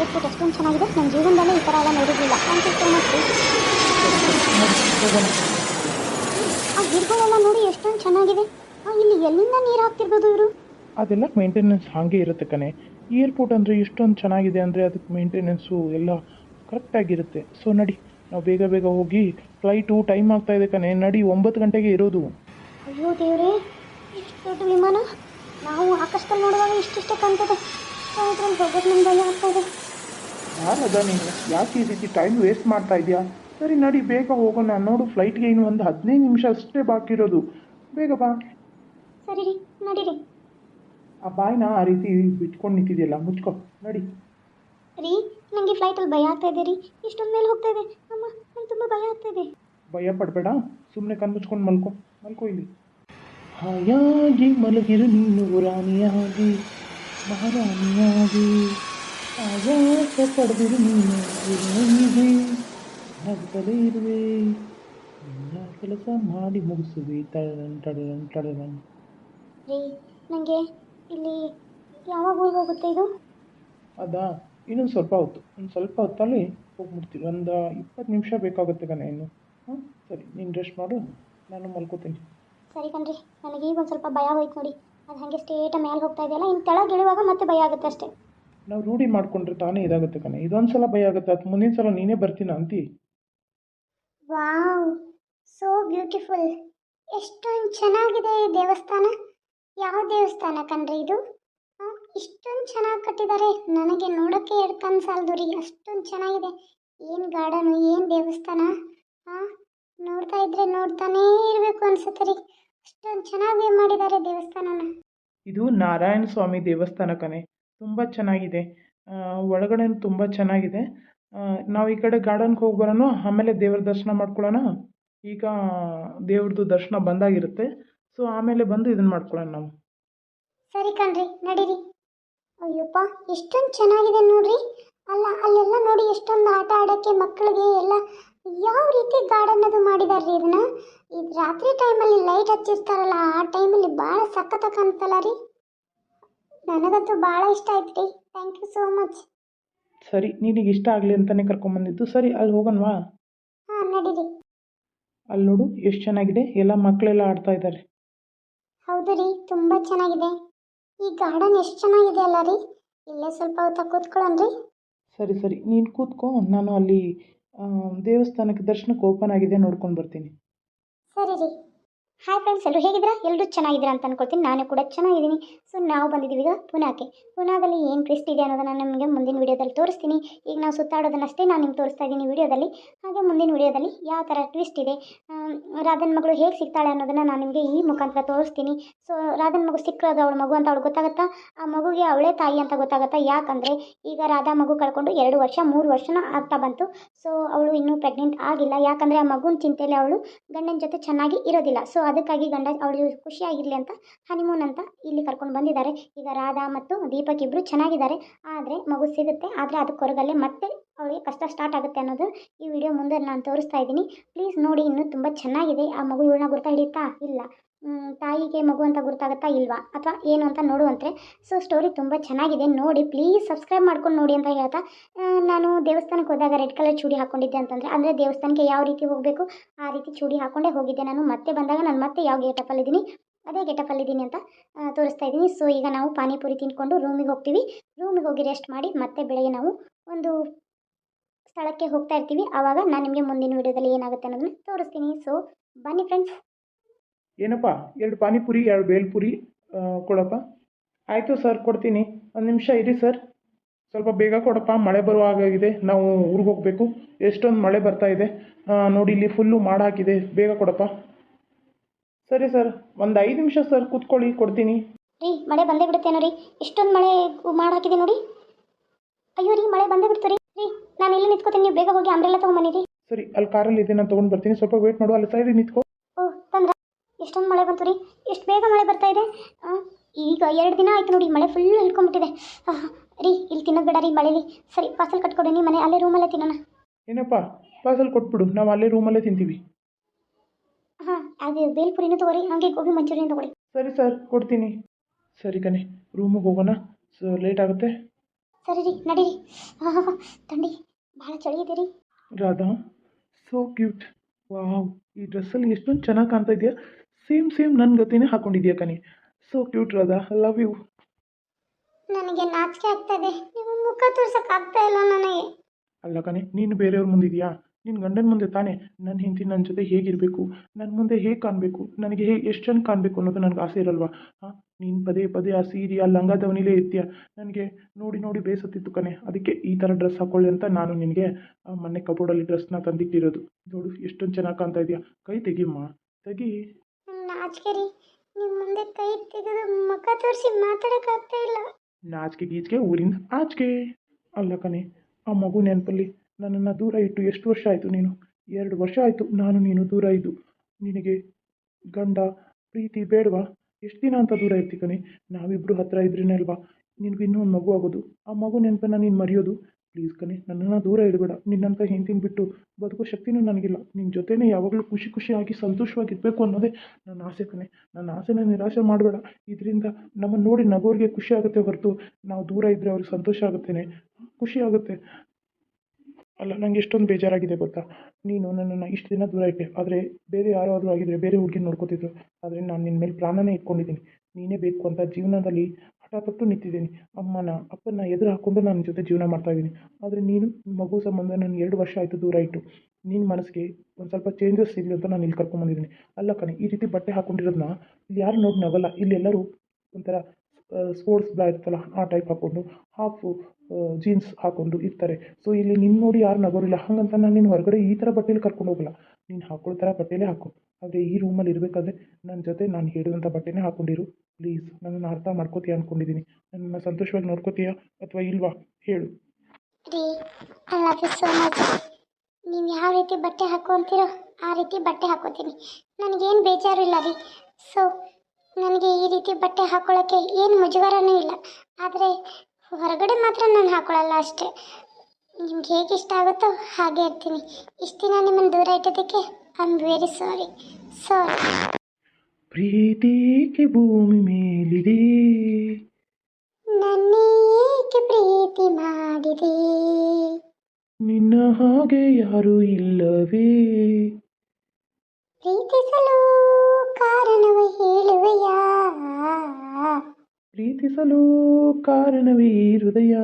Airport ಅಷ್ಟೊಂದು ಚೆನ್ನಾಗಿದೆ. ನನ್ನ ಜೀವನದಲ್ಲೇ ಈ ಥರ ಎಲ್ಲ ನೋಡಿರಲಿಲ್ಲ. ಥ್ಯಾಂಕ್ ಯು ಸೋ ಮಚ್ ಆ ಗಿಡಗಳೆಲ್ಲ ನೋಡಿ ಎಷ್ಟೊಂದು ಚೆನ್ನಾಗಿದೆ. ಇಲ್ಲಿ ಎಲ್ಲಿಂದ ನೀರು ಹಾಕ್ತಿರ್ಬೋದು ಇವರು? ಅದೆಲ್ಲ ಮೇಂಟೆನೆನ್ಸ್ ಹಾಗೆ ಇರುತ್ತೆ ಕಣೆ. ಏರ್ಪೋರ್ಟ್ ಅಂದರೆ ಇಷ್ಟೊಂದು ಚೆನ್ನಾಗಿದೆ ಅಂದರೆ ಅದಕ್ಕೆ ಮೇಂಟೆನೆನ್ಸು ಎಲ್ಲ ಕರೆಕ್ಟಾಗಿರುತ್ತೆ ಸೊ ನಡಿ. ನಾವು ಬೇಗ ಬೇಗ ಹೋಗಿ ಫ್ಲೈಟು ಟೈಮ್ ಆಗ್ತಾ ಇದೆ ಕಣೆ. ನಡಿ ಒಂಬತ್ತು ಗಂಟೆಗೆ ಇರೋದು. ಅಯ್ಯೋ ದೇವ್ರೇ ಎಷ್ಟು ದೊಡ್ಡ ವಿಮಾನ? ನಾವು ಆಕಾಶದಲ್ಲಿ ನೋಡುವಾಗ ಇಷ್ಟಿಷ್ಟೇ ಕಾಣ್ತದೆ. ಹೋಗೋದು ನಮ್ಗೆ ಭಯ ಆಗ್ತಾ ಇದೆ. ಯಾರದ ನೀನು ಯಾಕೆ ಈ ರೀತಿ ಟೈಮ್ ವೇಸ್ಟ್ ಮಾಡ್ತಾ ಇದೆಯಾ? ಸರಿ ನಡಿ ಬೇಗ ಹೋಗೋಣ. ನೋಡು ಫ್ಲೈಟ್ಗೆ ಇನ್ನು ಒಂದು ಹದಿನೈದು ನಿಮಿಷ ಅಷ್ಟೇ ಬಾಕಿ ಇರೋದು. ಬೇಗ ಬಾ. ಸರಿ ರೀ ನಡೀರಿ ಆ ಬಾಯ್ನ ಆ ರೀತಿ ಬಿಟ್ಕೊಂಡು ನಿಂತಿದೆಯಲ್ಲ ಮುಚ್ಕೊ. ನಡಿ. ರೀ ನನಗೆ ಫ್ಲೈಟಲ್ಲಿ ಭಯ ಆಗ್ತಾ ಇದೆ ರೀ. ಇಷ್ಟೊಂದು ಮೇಲೆ ಹೋಗ್ತಾ ಇದೆ. ಅಮ್ಮ ನಂಗೆ ತುಂಬ ಭಯ ಆಗ್ತಾ ಇದೆ. ಭಯ ಪಡಬೇಡ. ಸುಮ್ಮನೆ ಕಣ್ಮುಚ್ಕೊಂಡು ಮಲ್ಕೊ. ಮಲ್ಕೊ ಇಲ್ಲಿ. ಹಾಯಾಗಿ ಮಲಗಿರು ನೀನು ರಾಣಿಯಾಗಿ. ಮಹಾರಾಣಿಯಾಗಿ. ಆಯಾಸ ಪಡೆದಿರು ನೀನು ಇರುವೆ ನಗ್ತಲೇ ಇರುವೆ ನಿನ್ನ ಕೆಲಸ ಮಾಡಿ ಮುಗಿಸುವೆ ತಡರನ್ ತಡರನ್ ರೀ ನನಗೆ ಇಲ್ಲಿ ಯಾವಾಗ ಊರಿಗೆ ಹೋಗುತ್ತೆ ಇದು? ಅದಾ ಇನ್ನೊಂದು ಸ್ವಲ್ಪ ಹೊತ್ತು ಒಂದು ಸ್ವಲ್ಪ ಹೊತ್ತಲ್ಲಿ ಹೋಗ್ಬಿಡ್ತೀವಿ ಒಂದು ಇಪ್ಪತ್ತು ನಿಮಿಷ ಬೇಕಾಗುತ್ತೆ ಕಣೆ ಇನ್ನು. ಹಾಂ ಸರಿ ನೀನು ರೆಸ್ಟ್ ಮಾಡು ನಾನು ಮಲ್ಕೋತೀನಿ. ಸರಿ ಕಣ್ರಿ ನನಗೆ ಈಗ ಒಂದು ಸ್ವಲ್ಪ ಭಯ ಹೋಯ್ತು ನೋಡಿ. ಅದು ಹಾಗೆ ಸ್ಟೇಟ ಮೇಲೆ ಹೋಗ್ತಾ ಇದೆಯಲ್ಲ ಇನ್ನು ತೆಳಗೆ ಇಳಿಯುವಾಗ ಮತ್ತೆ ಭಯ ಆಗುತ್ತೆ ಅಷ್ಟೇ. ನಾವು ರೂಢಿ ಮಾಡ್ಕೊಂಡ್ರೆ ತಾನೇ ಇದಾಗುತ್ತೆ ಕಣೆ. ಇದೊಂದು ಸಲ ಭಯ ಆಗುತ್ತೆ ಅದು ಮುಂದಿನ ಸಲ ನೀನೇ ಬರ್ತೀನ ಅಂತಿ? ವಾವ್ ಸೋ ಬ್ಯೂಟಿಫುಲ್ ಎಷ್ಟೊಂದು ಚೆನ್ನಾಗಿದೆ ಈ ದೇವಸ್ಥಾನ. ಯಾವ ದೇವಸ್ಥಾನ ಕಣ್ರಿ ಇದು? ಇಷ್ಟೊಂದು ಚೆನ್ನಾಗಿ ಕಟ್ಟಿದ್ದಾರೆ ನನಗೆ ನೋಡೋಕ್ಕೆ ಎರಡು ಕಣ್ಣು ಸಾಲದು ರೀ ಅಷ್ಟೊಂದು ಚೆನ್ನಾಗಿದೆ. ಏನು ಗಾರ್ಡನು ಏನು ದೇವಸ್ಥಾನ? ಹಾಂ ನೋಡ್ತಾ ಇದ್ರೆ ನೋಡ್ತಾನೇ ಇರಬೇಕು ಅನ್ಸುತ್ತೆ ರೀ. ಅಷ್ಟೊಂದು ಚೆನ್ನಾಗಿ ಮಾಡಿದ್ದಾರೆ ದೇವಸ್ಥಾನನ. ಇದು ನಾರಾಯಣ ಸ್ವಾಮಿ ದೇವಸ್ಥಾನ ಕಣೆ. ತುಂಬ ಚೆನ್ನಾಗಿದೆ. ಒಳಗಡೆಯೂ ಒಳಗಡೆ ತುಂಬ ಚೆನ್ನಾಗಿದೆ. ನಾವು ಈ ಕಡೆ ಗಾರ್ಡನ್ಗೆ ಹೋಗಿ ಬರೋಣ ಆಮೇಲೆ ದೇವ್ರ ದರ್ಶನ ಮಾಡ್ಕೊಳ್ಳೋಣ ಈಗ ದೇವ್ರದ್ದು ದರ್ಶನ ಬಂದಾಗಿರುತ್ತೆ. ಸೊ ಆಮೇಲೆ ಬಂದು ಇದನ್ನು ಮಾಡ್ಕೊಳ್ಳೋಣ ನಾವು. ಸರಿ ಕಣ್ರಿ, ನಡೀರಿ. ಅಯ್ಯಪ್ಪ, ಎಷ್ಟೊಂದು ಚೆನ್ನಾಗಿದೆ ನೋಡ್ರಿ. ಅಲ್ಲ, ಅಲ್ಲೆಲ್ಲ ನೋಡಿ ಎಷ್ಟೊಂದು ಆಟ ಆಡೋಕ್ಕೆ ಮಕ್ಕಳಿಗೆ ಎಲ್ಲ ಯಾವ ರೀತಿ ಗಾರ್ಡನ್ ಅದು ಮಾಡಿದಾರ್ರಿ ಇದನ್ನ? ಇದು ರಾತ್ರಿ ಟೈಮಲ್ಲಿ ಲೈಟ್ ಹಚ್ಚಿರ್ತಾರಲ್ಲ, ಆ ಟೈಮಲ್ಲಿ ಭಾಳ ಸಖತ್ತಾಗಿ ಕಾಣ್ತಲ್ಲ ರೀ. ನನಗಂತೂ ಭಾಳ ಇಷ್ಟ ಆಯ್ತು ರೀ. ಥ್ಯಾಂಕ್ ಯು ಸೋ ಮಚ್ ಸರಿ ನಿನಗೆ ಇಷ್ಟ ಆಗಲಿ ಅಂತಲೇ ಕರ್ಕೊಂಬಂದಿದ್ದು. ಸರಿ ಅಲ್ಲಿ ಹೋಗೋಣವಾ? ಹಾಂ ನಡೀರಿ. ಅಲ್ಲಿ ನೋಡು ಎಷ್ಟು ಚೆನ್ನಾಗಿದೆ. ಎಲ್ಲ ಮಕ್ಕಳೆಲ್ಲ ಆಡ್ತಾ ಇದ್ದಾರೆ ಹೌದು ರೀ ತುಂಬ ಚೆನ್ನಾಗಿದೆ. ಈ ಗಾರ್ಡನ್ ಎಷ್ಟು ಚೆನ್ನಾಗಿದೆ ಅಲ್ಲ ರೀ? ಇಲ್ಲೇ ಸ್ವಲ್ಪ ಹೊತ್ತ ಕೂತ್ಕೊಳ್ಳೋಣ ರೀ. ಸರಿ ಸರಿ ನೀನು ಕೂತ್ಕೋ. ನಾನು ಅಲ್ಲಿ ಆ, ದೇವಸ್ಥಾನಕ್ಕೆ ದರ್ಶನಕ್ಕೆ ಓಪನ್ ಆಗಿದೆ ನೋಡ್ಕೊಂಡು ಬರ್ತೀನಿ. ಸರಿ ರೀ. ಹಾಯ್ ಫ್ರೆಂಡ್ಸ್ ಎಲ್ಲರೂ ಹೇಗಿದ್ದೀರಾ? ಎಲ್ಲರೂ ಚೆನ್ನಾಗಿದ್ದೀರಾ ಅಂತ ಅನ್ಕೊಳ್ತೀನಿ. ನಾನು ಕೂಡ ಚೆನ್ನಾಗಿದ್ದೀನಿ. ಸೊ ನಾವು ಬಂದಿದ್ದೀವಿ ಈಗ ಪುನಾಕ್ಕೆ. ಪುನಾದಲ್ಲಿ ಏನು ಟ್ವಿಸ್ಟ್ ಇದೆ ಅನ್ನೋದನ್ನು ನಿಮಗೆ ಮುಂದಿನ ವೀಡಿಯೋದಲ್ಲಿ ತೋರಿಸ್ತೀನಿ. ಈಗ ನಾವು ಸುತ್ತಾಡೋದನ್ನಷ್ಟೇ ನಾನು ನಿಮ್ಗೆ ತೋರಿಸ್ತಾ ಇದ್ದೀನಿ ವಿಡಿಯೋದಲ್ಲಿ. ಹಾಗೆ ಮುಂದಿನ ವೀಡಿಯೋದಲ್ಲಿ ಯಾವ ಥರ ಟ್ವಿಸ್ಟ್ ಇದೆ ರಾಧನ್ ಮಗಳು ಹೇಗೆ ಸಿಗ್ತಾಳೆ ಅನ್ನೋದನ್ನು ನಾನು ನಿಮಗೆ ಈ ಮುಖಾಂತರ ತೋರಿಸ್ತೀನಿ. ಸೊ ರಾಧನ್ ಮಗು ಸಿಕ್ಕಿರೋದು ಅವಳ ಮಗು ಅಂತ ಅವಳು ಗೊತ್ತಾಗುತ್ತಾ? ಆ ಮಗುಗೆ ಅವಳೇ ತಾಯಿ ಅಂತ ಗೊತ್ತಾಗುತ್ತಾ? ಯಾಕಂದರೆ ಈಗ ರಾಧಾ ಮಗು ಕಳ್ಕೊಂಡು ಎರಡು ವರ್ಷ, ಮೂರು ವರ್ಷನ ಆಗ್ತಾ ಬಂತು. ಸೊ ಅವಳು ಇನ್ನೂ ಪ್ರೆಗ್ನೆಂಟ್ ಆಗಿಲ್ಲ. ಯಾಕಂದರೆ ಆ ಮಗುನ ಚಿಂತೆಯಲ್ಲಿ ಅವಳು ಗಂಡನ ಜೊತೆ ಚೆನ್ನಾಗಿ ಇರೋದಿಲ್ಲ. ಸೊ ಅದಕ್ಕಾಗಿ ಗಂಡ ಅವಳು ಖುಷಿಯಾಗಿರಲಿ ಅಂತ ಹನಿಮೂನ್ ಅಂತ ಇಲ್ಲಿ ಕರ್ಕೊಂಡು ಬಂದಿದ್ದಾರೆ. ಈಗ ರಾಧಾ ಮತ್ತು ದೀಪಕ್ ಇಬ್ಬರು ಚೆನ್ನಾಗಿದ್ದಾರೆ. ಆದರೆ ಮಗು ಸಿಗುತ್ತೆ. ಆದರೆ ಅದಕ್ಕೆ ಹೊರಗಲ್ಲೇ ಮತ್ತೆ ಅವಳಿಗೆ ಕಷ್ಟ ಸ್ಟಾರ್ಟ್ ಆಗುತ್ತೆ ಅನ್ನೋದು ಈ ವಿಡಿಯೋ ಮುಂದೆ ನಾನು ತೋರಿಸ್ತಾ ಇದ್ದೀನಿ. ಪ್ಲೀಸ್ ನೋಡಿ, ಇನ್ನೂ ತುಂಬ ಚೆನ್ನಾಗಿದೆ. ಆ ಮಗು ಇವಳನ್ನ ಗುರ್ತಾ ಹಿಡಿಯುತ್ತಾ ಇಲ್ಲ. ತಾಯಿಗೆ ಮಗು ಅಂತ ಗುರ್ತಾಗುತ್ತಾ ಇಲ್ವಾ? ಅಥವಾ ಏನು ಅಂತ ನೋಡುವಂತೆ ಸೊ ಸ್ಟೋರಿ ತುಂಬ ಚೆನ್ನಾಗಿದೆ. ನೋಡಿ ಪ್ಲೀಸ್ ಸಬ್ಸ್ಕ್ರೈಬ್ ಮಾಡ್ಕೊಂಡು ನೋಡಿ ಅಂತ ಹೇಳ್ತಾ ನಾನು ದೇವಸ್ಥಾನಕ್ಕೆ ಹೋದಾಗ ರೆಡ್ ಕಲರ್ ಚೂಡಿ ಹಾಕ್ಕೊಂಡಿದ್ದೆ ಅಂತಂದರೆ, ಅಂದರೆ ದೇವಸ್ಥಾನಕ್ಕೆ ಯಾವ ರೀತಿ ಹೋಗಬೇಕು, ಆ ರೀತಿ ಚೂಡಿ ಹಾಕ್ಕೊಂಡೇ ಹೋಗಿದ್ದೆ. ನಾನು ಮತ್ತೆ ಬಂದಾಗ ನಾನು ಮತ್ತೆ ಯಾವ ಗೇಟಪ್ಪಲ್ಲಿದ್ದೀನಿ ಅದೇ ಗೇಟಪ್ಪಲ್ಲಿದ್ದೀನಿ ಅಂತ ತೋರಿಸ್ತಾ ಇದ್ದೀನಿ. ಸೊ ಈಗ ನಾವು ಪಾನಿಪುರಿ ತಿಂದ್ಕೊಂಡು ರೂಮಿಗೆ ಹೋಗ್ತೀವಿ. ರೂಮಿಗೆ ಹೋಗಿ ರೆಸ್ಟ್ ಮಾಡಿ ಮತ್ತೆ ಬೆಳಗ್ಗೆ ನಾವು ಒಂದು ಸ್ಥಳಕ್ಕೆ ಹೋಗ್ತಾ ಇರ್ತೀವಿ. ಆವಾಗ ನಾನು ನಿಮಗೆ ಮುಂದಿನ ವೀಡಿಯೋದಲ್ಲಿ ಏನಾಗುತ್ತೆ ಅನ್ನೋದನ್ನ ತೋರಿಸ್ತೀನಿ. ಸೊ ಬನ್ನಿ ಫ್ರೆಂಡ್ಸ್ ಏನಪ್ಪ? ಎರಡು ಪಾನಿಪುರಿ ಎರಡು ಬೇಲ್ಪುರಿ ಕೊಡಪ್ಪ? ಆಯಿತು ಸರ್ ಕೊಡ್ತೀನಿ. ಒಂದು ನಿಮಿಷ ಇರಿ ಸರ್. ಸ್ವಲ್ಪ ಬೇಗ ಕೊಡಪ್ಪ ಮಳೆ ಬರುವ ಹಾಗಾಗಿದೆ ನಾವು ಊರಿಗೆ ಹೋಗಬೇಕು. ಎಷ್ಟೊಂದು ಮಳೆ ಬರ್ತಾ ಇದೆ. ನೋಡಿ ಇಲ್ಲಿ ಫುಲ್ಲು ಮಾಡ ಹಾಕಿದೆ ಬೇಗ ಕೊಡಪ್ಪ. ಸರಿ ಸರ್ ಒಂದು ಐದು ನಿಮಿಷ ಸರ್ ಕೂತ್ಕೊಳ್ಳಿ ಕೊಡ್ತೀನಿ. ರೀ ಮಳೆ ಬಂದೇ ಬಿಡುತ್ತೇನೋ ರೀ? ಇಷ್ಟೊಂದು ಮಳೆ ಮಾಡಿ ಹಾಕಿದೆ ನೋಡಿ. ಅಯ್ಯೋ ರೀ ಮಳೆ ಬಂದೇ ಬಿಡ್ತು ರೀ. ರೀ ನಾನು ಇಲ್ಲಿ ನಿಂತ್ಕೋತೀನಿ. ನೀವು ಬೇಗ ಹೋಗಿ ಅಂಬ್ರೆಲ್ಲ ತೊಗೊಂಬನ್ನಿ ರೀ. ಸರಿ ಅಲ್ಲಿ ಕಾರಲ್ಲಿ ಇದೆ ನಾನು ತೊಗೊಂಡು ಬರ್ತೀನಿ. ಸ್ವಲ್ಪ ವೇಟ್ ಮಾಡುವ ಅಲ್ಲಿ ಸೈಡಿಗೆ ನಿಂತ್ಕೋ. ಎಷ್ಟೊಂದು ಮಳೆ ಬಂತು ರೀ. ಎಷ್ಟು ಬೇಗ ಮಳೆ ಬರ್ತಾ ಇದೆ? ಈಗ ಎರಡು ದಿನ ಆಯ್ತು ನೋಡಿ ಮಳೆ ಫುಲ್ ಹಿಡ್ಕೊಂಡ್ಬಿಟ್ಟಿದೆ ರೀ ಇಲ್ಲಿ ತಿನ್ನೋದು ಬೇಡ ರೀ ಮಳೇಲಿ. ಸರಿ ಪಾರ್ಸಲ್ ಕಟ್ಕೊಡಿ ನೀ ಮನೆ ಅಲ್ಲೇ ರೂಮಲ್ಲೇ ತಿನ್ನೋಣ. ಏನಪ್ಪ ಪಾರ್ಸಲ್ ಕೊಟ್ಬಿಡು ನಾವು ಅಲ್ಲೇ ರೂಮಲ್ಲೇ ತಿಂತೀವಿ. ಹಾಂ ಅದು ಬೇಲ್ಪುರಿನೂ ತಗೋರಿ ಹಾಗೆ ಗೋಬಿ ಮಂಚೂರಿನ ತಗೊಳ್ಳಿ ಸರಿ ಸರ್ ಕೊಡ್ತೀನಿ. ಸರಿ ಕಣೆ ರೂಮಿಗೆ ಹೋಗೋಣ. ಸೊ ಲೇಟ್ ಆಗುತ್ತೆ. ಸರಿ ರೀ ನಡೀರಿ. ಹಾಂ ತಂಡಿ ಭಾಳ ಚಳಿ ಇದೆ ರೀ. ರಾಧಾ ಸೋ ಕ್ಯೂಟ್ ವಾವ್ ಈ ಡ್ರೆಸ್ಸಲ್ಲಿ ಎಷ್ಟೊಂದು ಚೆನ್ನಾಗಿ ಕಾಣ್ತಾ ಇದೆಯಾ? ಸೇಮ್ ಸೇಮ್ ನನ್ನ ಗತಿನೇ ಹಾಕೊಂಡಿದ್ಯಾ ಕಣಿ? So cute Radha love you ನನಗೆ ನಾಚಿಕೆ ಆಗ್ತದೆ. ನೀವು ಮುಖ ತೋರ್ಸಕ್ ಆಗ್ತಾ ಇಲ್ಲ ನನಗೆ. ಅಲ್ಲ ಕಣೆ ನೀನು ಬೇರೆಯವ್ರ ಮುಂದಿದೆಯಾ? ನಿನ್ನ ಗಂಡನ ಮುಂದೆ ತಾನೇ ನನ್ನ ಹೆಂಡತಿ ನನ್ನ ಜೊತೆ ಹೇಗಿರಬೇಕು? ನನ್ನ ಮುಂದೆ ಹೇಗೆ ಕಾಣಬೇಕು? ನನಗೆ ಹೇಗೆ ಎಷ್ಟು ಚೆಂದ ಕಾಣಬೇಕು ಅನ್ನೋದು ನನಗೆ ಆಸೆ ಇರಲ್ವಾ? ಹಾಂ ನೀನು ಪದೇ ಪದೇ ಆ ಸೀರೆ ಆ ಲಂಗ ದವನಿಲೇ ಇರ್ತೀಯ. ನನಗೆ ನೋಡಿ ನೋಡಿ ಬೇಸತ್ತಿತ್ತು ಕಣೆ. ಅದಕ್ಕೆ ಈ ಥರ ಡ್ರೆಸ್ ಹಾಕೊಳ್ಳಿ ಅಂತ ನಾನು ನಿನಗೆ ಆ ಮೊನ್ನೆ ಕಬೋರ್ಡಲ್ಲಿ ಡ್ರೆಸ್ನ ತಂದಿಟ್ಟಿರೋದು. ನೋಡು ಎಷ್ಟೊಂದು ಚೆನ್ನಾಗಿ ಕಾಣ್ತಾ ಇದೆಯಾ? ಕೈ ತೆಗಿಮ್ಮ ತೆಗಿ. ನಾಚಿಕೆ ರೀ. ನಿಮ್ಮ ಮುಂದೆ ಕೈ ತೆಗೆದು ಮುಖ ತೋರಿಸಿ ಮಾತಾಡೋಕ್ಕಾಗ್ತಾ ಇಲ್ಲ. ನಾಚಿಕೆ ಗೀಚಿಗೆ ಊರಿಂದ ಆಚೆಗೆ ಅಲ್ಲ ಕಣೆ, ಆ ಮಗು ನೆನಪಲ್ಲಿ ನನ್ನನ್ನು ದೂರ ಇಟ್ಟು ಎಷ್ಟು ವರ್ಷ ಆಯಿತು ನೀನು? ಎರಡು ವರ್ಷ ಆಯಿತು ನಾನು ನೀನು ದೂರ ಇದ್ದು. ನಿನಗೆ ಗಂಡ, ಪ್ರೀತಿ ಬೇಡವಾ? ಎಷ್ಟು ದಿನ ಅಂತ ದೂರ ಇರ್ತಿ ಕಣೆ? ನಾವಿಬ್ಬರು ಹತ್ತಿರ ಇದ್ರೇನೆ ಅಲ್ವಾ? ನಿನಗೆ ಇನ್ನೂ ಒಂದು ಮಗು ಆಗೋದು. ಆ ಮಗು ನೆನಪನ್ನು ನೀನು ಮರೆಯೋದು? ಪ್ಲೀಸ್ ಕಣೆ, ನನ್ನನ್ನು ದೂರ ಇಡಬೇಡ. ನಿನ್ನಂತ ಹೆಂಡ್ತಿನ ಬಿಟ್ಟು ಬದುಕೋ ಶಕ್ತಿನೂ ನನಗಿಲ್ಲ. ನಿನ್ನ ಜೊತೆನೇ ಯಾವಾಗಲೂ ಖುಷಿ ಖುಷಿಯಾಗಿ ಸಂತೋಷವಾಗಿರಬೇಕು ಅನ್ನೋದೇ ನನ್ನ ಆಸೆ ಕಣೆ. ನನ್ನ ಆಸೆನ ನಿರಾಶೆ ಮಾಡಬೇಡ. ಇದರಿಂದ ನಮ್ಮನ್ನು ನೋಡಿ ನಗೋರಿಗೆ ಖುಷಿ ಆಗುತ್ತೆ ಹೊರತು ನಾವು ದೂರ ಇದ್ದರೆ ಅವ್ರಿಗೆ ಸಂತೋಷ ಆಗುತ್ತೇನೆ. ಖುಷಿ ಆಗುತ್ತೆ. ಅಲ್ಲ ನನಗೆ ಎಷ್ಟೊಂದು ಬೇಜಾರಾಗಿದೆ ಗೊತ್ತಾ? ನೀನು ನನ್ನನ್ನು ಇಷ್ಟು ದಿನ ದೂರ ಇಟ್ಟೆ. ಆದರೆ ಬೇರೆ ಯಾರಾದರೂ ಆಗಿದ್ದರೆ ಬೇರೆ ಹುಡುಗಿ ನೋಡ್ಕೋತಿದ್ರು. ಆದರೆ ನಾನು ನಿನ್ನ ಮೇಲೆ ಪ್ರಾಣನೇ ಇಟ್ಕೊಂಡಿದ್ದೀನಿ. ನೀನೇ ಬೇಕು ಅಂತ ಜೀವನದಲ್ಲಿ ತೊಟ್ಟು ನಿಂತಿದ್ದೀನಿ. ಅಮ್ಮನ, ಅಪ್ಪನ ಎದುರು ಹಾಕ್ಕೊಂಡು ನನ್ನ ಜೊತೆ ಜೀವನ ಮಾಡ್ತಾ ಇದ್ದೀನಿ. ಆದರೆ ನೀನು ಮಗು ಸಂಬಂಧ ನಾನು ಎರಡು ವರ್ಷ ಆಯಿತು ದೂರ ಇಟ್ಟು. ನಿನ್ನ ಮನಸ್ಸಿಗೆ ಒಂದು ಸ್ವಲ್ಪ ಚೇಂಜಸ್ ಇರಲಿ ಅಂತ ನಾನು ಇಲ್ಲಿ ಕರ್ಕೊಂಬಂದಿದ್ದೀನಿ ಅಲ್ಲ ಕಣೆ, ಈ ರೀತಿ ಬಟ್ಟೆ ಹಾಕ್ಕೊಂಡಿರೋದನ್ನ ಇಲ್ಲಿ ಯಾರು ನೋಡಿ ನಗಲ್ಲ. ಇಲ್ಲಿ ಎಲ್ಲರೂ ಒಂಥರ ಸ್ಪೋರ್ಟ್ಸ್ ಬ್ಲಾ ಇರ್ತಲ್ಲ ಆ ಟೈಪ್ ಹಾಕ್ಕೊಂಡು ಹಾಫು ಜೀನ್ಸ್ ಹಾಕ್ಕೊಂಡು ಇರ್ತಾರೆ. ಸೊ ಇಲ್ಲಿ ನಿನ್ನ ನೋಡಿ ಯಾರು ನಗೋರಿಲ್ಲ ಹಾಗಂತ ನಾನು ನಿನ್ನ ಹೊರಗಡೆ ಈ ಥರ ಬಟ್ಟೆಲಿ ಕರ್ಕೊಂಡು ಹೋಗಲ್ಲ. ನೀನು ಹಾಕ್ಕೊಳ್ಳೋ ಥರ ಬಟ್ಟೆಲೇ ಹಾಕು. ಆದರೆ ಈ ರೂಮಲ್ಲಿ ಇರಬೇಕಾದ್ರೆ ನನ್ನ ಜೊತೆ ನಾನು ಹೇಳಿದಂಥ ಬಟ್ಟೆನೇ ಹಾಕ್ಕೊಂಡಿರು ಪ್ಲೀಸ್ ನನ್ನನ್ನು ಅರ್ಥ ಮಾಡ್ಕೋತೀಯ ಅಂದ್ಕೊಂಡಿದ್ದೀನಿ ನನ್ನನ್ನು ಸಂತೋಷವಾಗಿ ನೋಡ್ಕೋತೀಯಾ ಅಥವಾ ಇಲ್ವಾ? ಹೇಳು. ನೀವು ಯಾವ ರೀತಿ ಬಟ್ಟೆ ಹಾಕೊಂತೀರೋ ಆ ರೀತಿ ಬಟ್ಟೆ ಹಾಕೋತೀನಿ. ನನಗೇನು ಬೇಜಾರು ಇಲ್ಲ ರೀ. ಸೊ ನನಗೆ ಈ ರೀತಿ ಬಟ್ಟೆ ಹಾಕೊಳ್ಳೋಕ್ಕೆ ಏನು ಮುಜುಗರನೂ ಇಲ್ಲ. ಆದರೆ ಹೊರಗಡೆ ಮಾತ್ರ ನಾನು ಹಾಕೊಳ್ಳಲ್ಲ ಅಷ್ಟೇ. ನಿಮ್ಗೆ ಹೇಗೆ ಇಷ್ಟ ಆಗುತ್ತೋ ಹಾಗೆ ಇರ್ತೀನಿ. ಇಷ್ಟು ದಿನ ನಿಮ್ಮನ್ನು ದೂರ ಇಟ್ಟಿದ್ದಕ್ಕೆ I am very sorry sorry ಪ್ರೀತಿಗೆ ಭೂಮಿ ಮೇಲಿದೆ? ನನ್ನೇಕೆ ಪ್ರೀತಿ ಮಾಡಿದೆ? ನಿನ್ನ ಹಾಗೆ ಯಾರು ಇಲ್ಲವೇ? ಪ್ರೀತಿಸಲು ಕಾರಣವೇ ಹೃದಯ.